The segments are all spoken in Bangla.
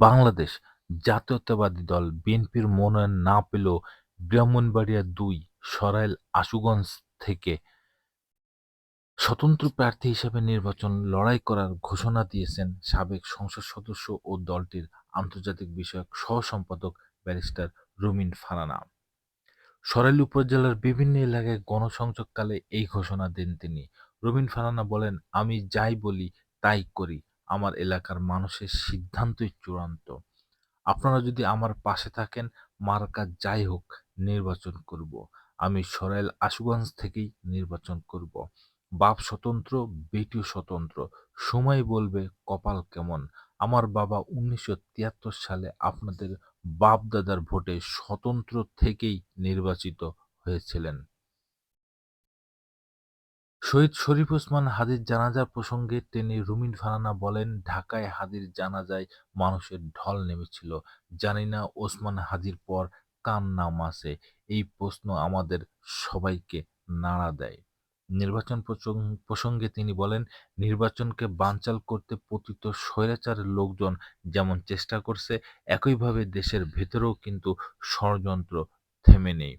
বাংলাদেশ জাতীয়তাবাদী দল বিএনপির মনোনয়ন না পেলেও ব্রাহ্মণবাড়িয়া দুই সরাইল আশুগঞ্জ থেকে স্বতন্ত্র প্রার্থী হিসেবে নির্বাচন লড়াই করার ঘোষণা দিয়েছেন সাবেক সংসদ সদস্য ও দলটির আন্তর্জাতিক বিষয়ক সহ-সম্পাদক ব্যারিস্টার রুমিন ফারানা। সরাইল উপজেলার বিভিন্ন এলাকায় গণসংযোগকালে এই ঘোষণা দেন তিনি। রুমিন ফারানা বলেন, আমি যাই বলি তাই করি, আমার এলাকার মানুষের সিদ্ধান্তই চূড়ান্ত। আপনারা যদি আমার পাশে থাকেন, মার্কা যাই হোক নির্বাচন করব। আমি সরাইল আশুগঞ্জ থেকেই নির্বাচন করব। বাপ স্বতন্ত্র, বেটিও স্বতন্ত্র, সময় বলবে কপাল কেমন। আমার বাবা উনিশশো তিয়াত্তর সালে আপনাদের বাপ-দাদার ভোটে স্বতন্ত্র থেকেই নির্বাচিত হয়েছিলেন। শহীদ শরীফ ওসমান হাদির জানাজা প্রসঙ্গে টেনে রুমিন ফারানা বলেন, ঢাকায় হাদির জানাজায় মানুষের ঢল নেমেছিল। জানি না ওসমান হাদির পর কার নাম আছে। এই প্রশ্ন আমাদের সবাইকে নাড়া দেয়। নির্বাচন প্রসঙ্গে তিনি বলেন, নির্বাচনকে বানচাল করতে পতিত স্বৈরাচারের লোকজন যেমন চেষ্টা করছে, একইভাবে দেশের ভেতরেও কিন্তু ষড়যন্ত্র থেমে নেই।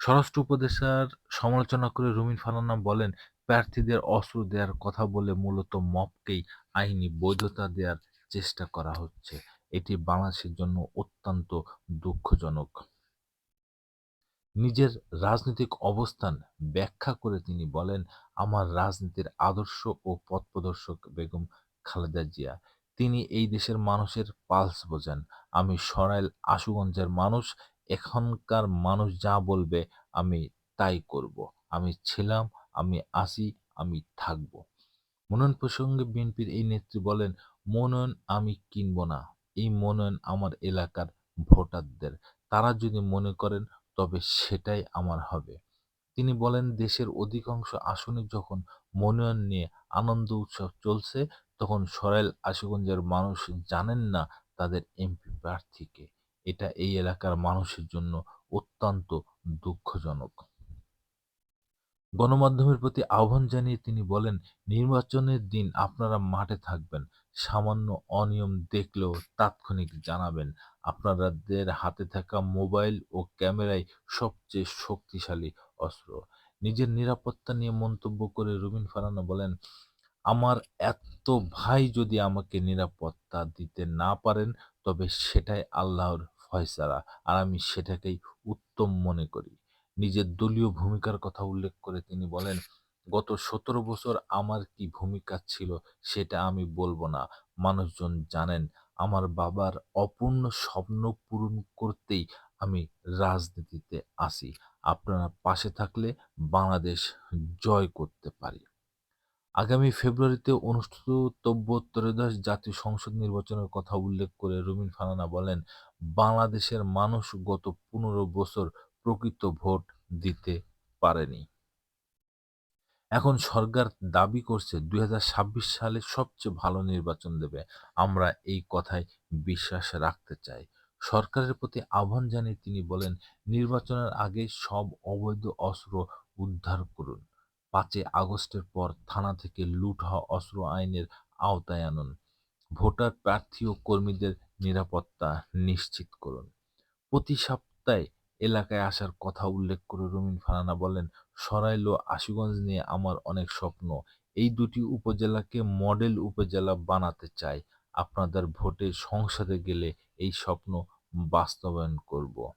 স্বরাষ্ট্র উপদেষ্টার সমালোচনা করে রুমিন ফারানা বলেন, প্রার্থীদের অস্ত্র দেওয়ার কথা বলে মূলত মবকেই আইনি বৈধতা দেওয়ার চেষ্টা করা হচ্ছে। এটি বাংলাদেশের জন্য অত্যন্ত দুঃখজনক। নিজের রাজনৈতিক অবস্থান ব্যাখ্যা করে তিনি বলেন, আমার রাজনীতির আদর্শ ও পথপ্রদর্শক বেগম খালেদা জিয়া। তিনি এই দেশের মানুষের পালস বোঝেন। আমি সরাইল আশুগঞ্জের মানুষ, এখানকার মানুষ যা বলবে আমি তাই করব। আমি ছিলাম, আমি আছি, আমি থাকব। মনোনয়ন প্রসঙ্গে বিএনপির এই নেত্রী বলেন, মনোনয়ন আমি কিনব না, এই মনোনয়ন আমার এলাকার ভোটারদের। তারা যদি মনে করেন তবে সেটাই আমার হবে। তিনি বলেন, দেশের অধিকাংশ আসনে যখন মনোনয়ন নিয়ে আনন্দ উৎসব চলছে, তখন সরাইল আশুগঞ্জের মানুষ জানেন না তাদের এমপি প্রার্থীকে। এটা এই এলাকার মানুষের জন্য অত্যন্ত দুঃখজনক। গণমাধ্যমের প্রতি আহ্বান জানিয়ে তিনি বলেন, নির্বাচনের দিন আপনারা মাঠে থাকবেন। সামান্য অনিয়ম দেখলেও তাৎক্ষণিক জানাবেন। আপনাদের হাতে থাকা মোবাইল ও ক্যামেরাই সবচেয়ে শক্তিশালী অস্ত্র। নিজের নিরাপত্তা নিয়ে মন্তব্য করে রুমিন ফারানা বলেন, আমার এত ভাই যদি আমাকে নিরাপত্তা দিতে না পারেন তবে সেটাই আল্লাহর ফয়সালা আর আমি সেটাকেই উত্তম মনে করি। নিজের দলীয় ভূমিকার কথা উল্লেখ করে তিনি বলেন, গত সতেরো বছর আমার কি ভূমিকা ছিল সেটা আমি বলব না। মানুষজন জানেন আমার বাবার অপূর্ণ স্বপ্ন পূরণ করতেই আমি রাজনীতিতে আসি। আপনারা পাশে থাকলে বাংলাদেশ জয় করতে পারি। আগামী ফেব্রুয়ারিতে অনুষ্ঠিতব্য ত্রয়োদশ জাতীয় সংসদ নির্বাচনের কথা উল্লেখ করে রুমিন ফারানা বলেন, বাংলাদেশের মানুষ গত পনেরো বছর প্রকৃত ভোট দিতে পারেনি। এখন সরকার দাবি করছে দুই হাজার ছাব্বিশ সালে সবচেয়ে ভালো নির্বাচন দেবে। আমরা এই কথায় বিশ্বাস রাখতে চাই। সরকারের প্রতি আহ্বান জানিয়ে তিনি বলেন, নির্বাচনের আগে সব অবৈধ অস্ত্র উদ্ধার করুন। পাঁচই আগস্টের পর থানা থেকে লুট হওয়া অস্ত্র আইনের আওতায় আনুন। ভোটার, প্রার্থী ও কর্মীদের নিরাপত্তা নিশ্চিত করুন। প্রতি সপ্তাহে এলাকায় আসার কথা উল্লেখ করে রুমিন ফারানা বলেন, সরাইল ও আশুগঞ্জ নিয়ে আমার অনেক স্বপ্ন। এই দুটি উপজেলাকে মডেল উপজেলা বানাতে চাই। আপনাদের ভোটে সংসদে গেলে এই স্বপ্ন বাস্তবায়ন করব।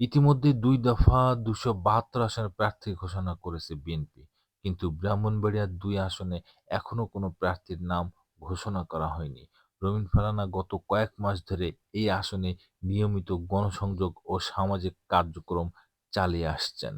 ইতিমধ্যেই দুই দফা দুশো বাহাত্তর আসনের প্রার্থী ঘোষণা করেছে বিএনপি। কিন্তু ব্রাহ্মণবাড়িয়ার দুই আসনে এখনও কোনো প্রার্থীর নাম ঘোষণা করা হয়নি। রবিন ফারানা গত কয়েক মাস ধরে এই আসনে নিয়মিত গণসংযোগ ও সামাজিক কার্যক্রম চালিয়ে আসছেন।